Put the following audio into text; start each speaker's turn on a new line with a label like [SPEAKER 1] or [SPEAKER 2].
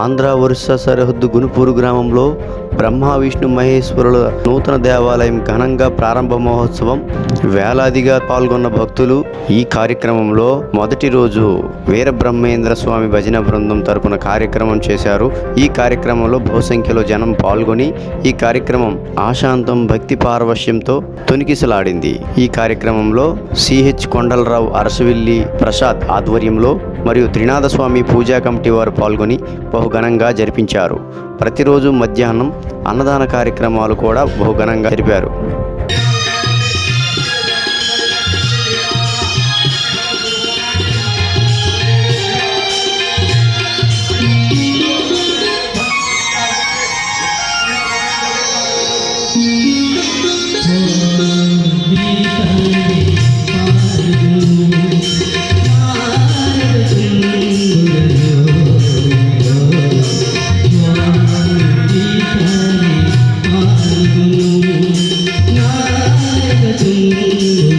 [SPEAKER 1] ఆంధ్ర ఒరిస్సా సరిహద్దు గునుపూరు గ్రామంలో బ్రహ్మ విష్ణు మహేశ్వరుల నూతన దేవాలయం ఘనంగా ప్రారంభ మహోత్సవం. వేలాదిగా పాల్గొన్న భక్తులు ఈ కార్యక్రమంలో మొదటి రోజు వీరబ్రహ్మేంద్ర స్వామి భజన బృందం తరపున కార్యక్రమం చేశారు. ఈ కార్యక్రమంలో బహుసంఖ్యలో జనం పాల్గొని ఈ కార్యక్రమం ఆశాంతం భక్తి పారవశ్యంతో తొనికిసలాడింది. ఈ కార్యక్రమంలో సిహెచ్ కొండలరావు అరసవిల్లి ప్రసాద్ ఆధ్వర్యంలో మరియు త్రినాథ స్వామి పూజా కమిటీ వారు పాల్గొని బహుఘనంగా జరిపించారు. ప్రతిరోజు మధ్యాహ్నం అన్నదాన కార్యక్రమాలు కూడా బహుఘనంగా జరిపారు.
[SPEAKER 2] See.